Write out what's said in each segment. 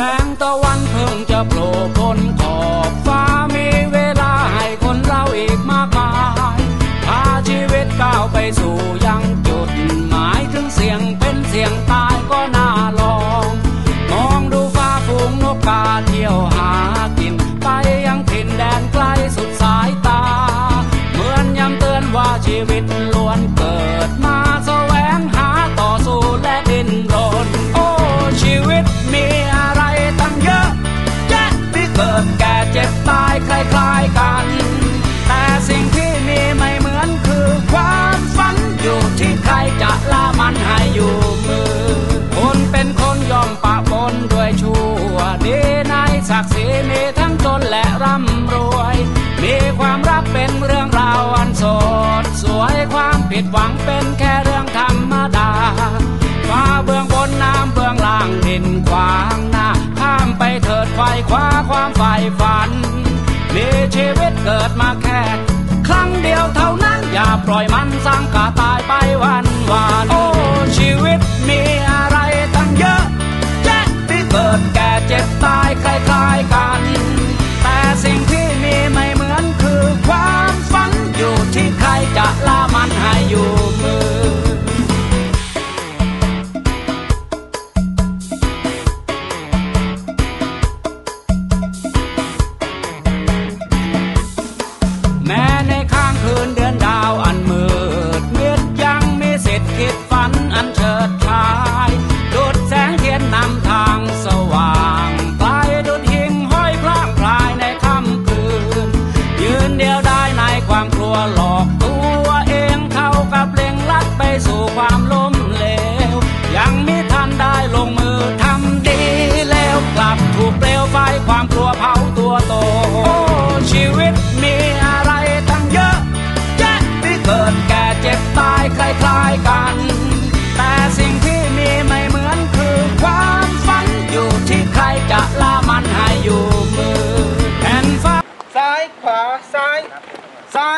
แสงตะวันเพิ่งจะโผล่พ้นขอบ ใครจะละมันให้อยู่มือ คนเป็นคนยอมปะปนด้วยชั่วดีในศักดิ์ศรีมีทั้งจนและร่ำรวย มีความรักเป็นเรื่องราวอันสดสวยความผิดหวังเป็นแค่เรื่องธรรมดาฟ้าเบื้องบนน้ำเบื้องล่างดินขวางหน้าข้ามไปเถิดไฟคว้าความฝ่ายฝัน มีชีวิตเกิดมา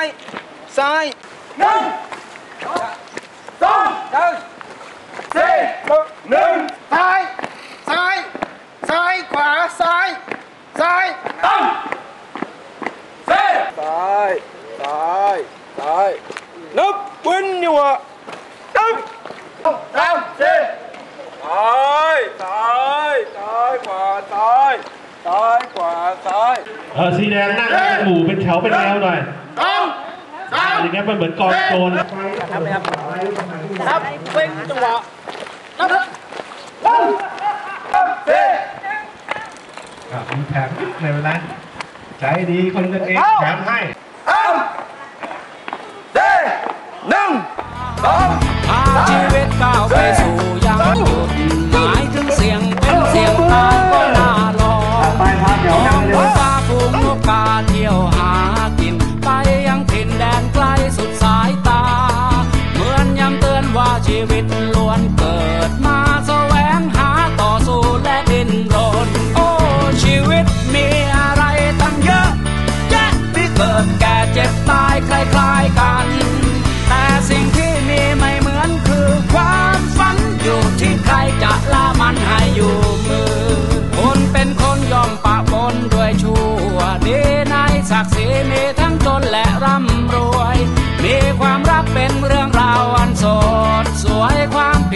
sai. Sai. Nâng. Xong. Nâng. Xê. Nâng. Sai. Sai. Sai. Quá sai. Sai. Tăng xê. Sai. Sai. Sai. Nấp quên nhiều ạ. Nâng. Tăng xê. Sai. Sai. Sai. Quá sai. ซ้ายขวาซ้ายเออสีแดงนั่งหมู่เป็นแถวเป็นแนวหน่อย อย่างเงี้ยมันเหมือนกองโจรครับครับครับเป็นจังหวะนับเซ่ครับมีแถมในเวลาใจดีคนกันเองแถมให้สามเซ่หนึ่งสองชีวิตก้าวไปสู่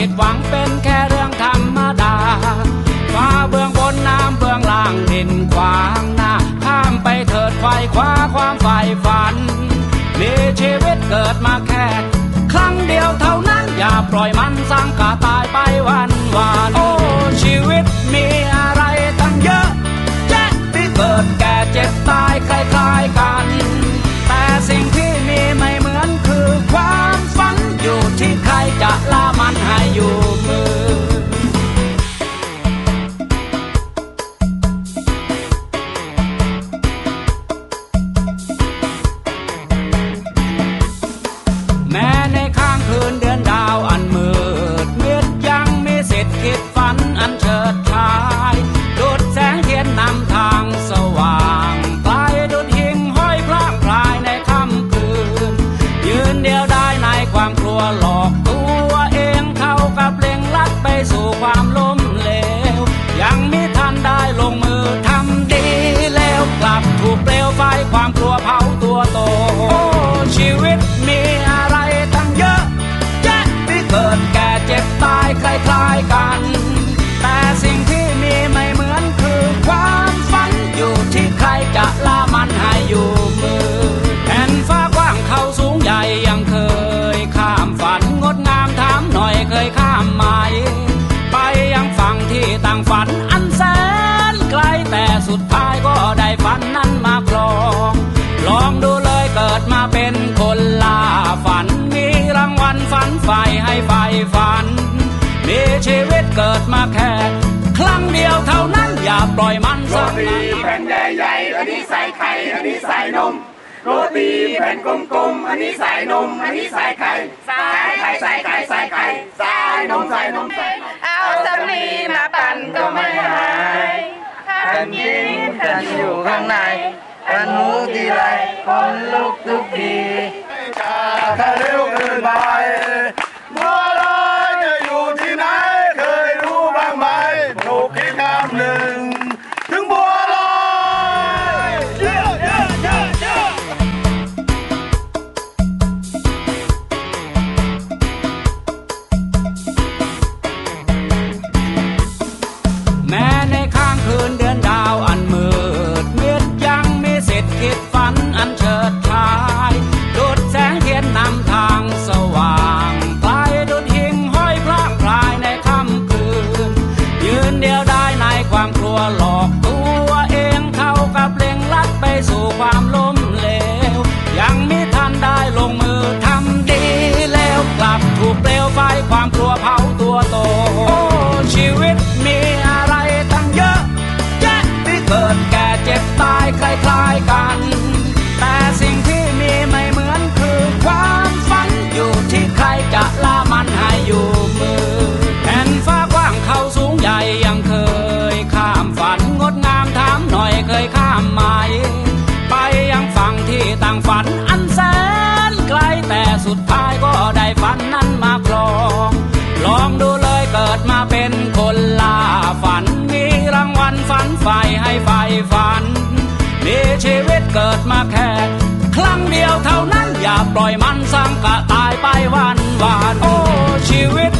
ดหวังเป็นแค่เรื่องธรรมดา ฟ้าเบื้องบนน้ำเบื้องล่างดินกวางหน้า ข้ามไปเถิดไฟคว้าความใฝ่ฝัน มีชีวิตเกิดมาแค่ ครั้งเดียวเท่านั้นอย่าปล่อยมันสร้งกาตายไปวันวานโอ้ชีวิตมีอะไรตั้งเยอะแยะที่เกิด มาแค่ครั้งเดียวเท่านั้นอย่าปล่อยมันโรสักตีนาแผ่นใหญ่ๆอันนี้ใส่ไข่อันนี้ใส่นมโรตีแผ่นกลมๆอันนี้ใส่นม อันนี้ใส่ไข่ใส่ไข่ใส่ไข่ใส่ไข่ใส่นมใส่นมใส่นมเอาสำลีมาปั่นก็ไม่หายแผ่นดินกันอยู่ข้างในกันหูทีไรคนลุกทุกทีถ้าเร็วเกินไป ฝ่ฝัน มีชีวิตเกิดมาแค่ครั้งเดียวเท่านั้นอย่าปล่อยมันสังกะตายไปวันวานโอ้ชีวิต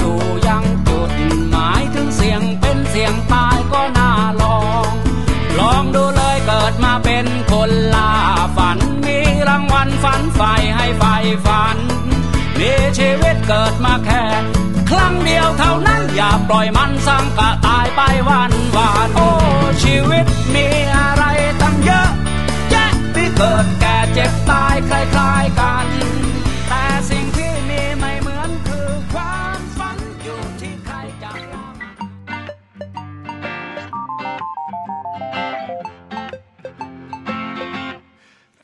สู่ยังจุดหมายถึงเสียงเป็นเสียงตายก็น่าลอง ลองดูเลยเกิดมาเป็นคนล่าฝัน มีรางวัลฝันใฝ่ให้ใฝ่ฝัน มีชีวิตเกิดมาแค่ครั้งเดียวเท่านั้นอย่าปล่อยมันสังกะตายไปวันวานโอ้ชีวิตมีอะไรตั้งเยอะ แยะที่เกิดแก่เจ็บตายคล้ายๆกัน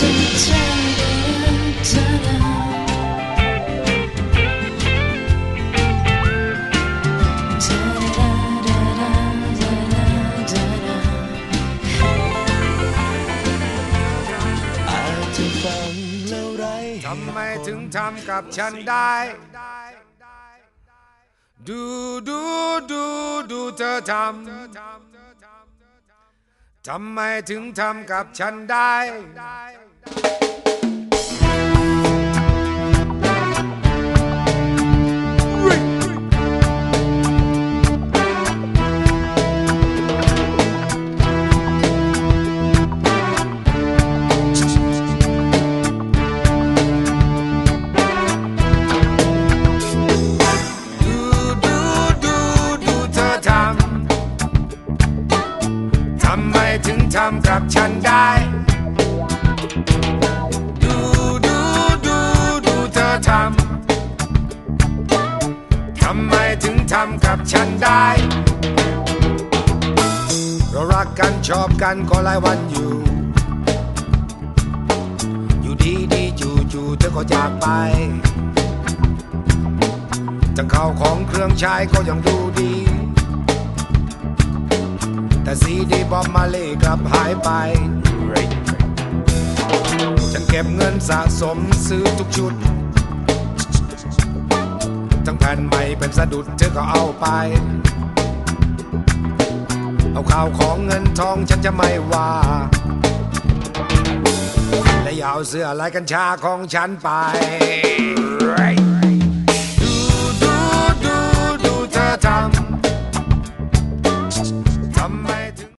ทำไมถึงทำกับฉันได้ ดูดูดูดูเธอทำทำไมถึงทำกับฉันได้ำทำไมถึงทำกับฉันได้ เรารักกันชอบกันก็หลายวันอยู่ อยู่ดีดีจู่จู่เธอก็จากไป ทั้งข้าวของเครื่องใช้ก็ยังดูดี แต่ซีดีบอมมาเล่กลับหายไป ฉันเก็บเงินสะสมซื้อทุกชุด ทั้งแผ่นใหม่เป็นสะดุดเธอก็เอาไป เอาข่าวของเงินทองฉันจะไม่ว่า และอย่าเอาเสื้อลายกัญชาของฉันไป ดูดูดูดูเธอทำ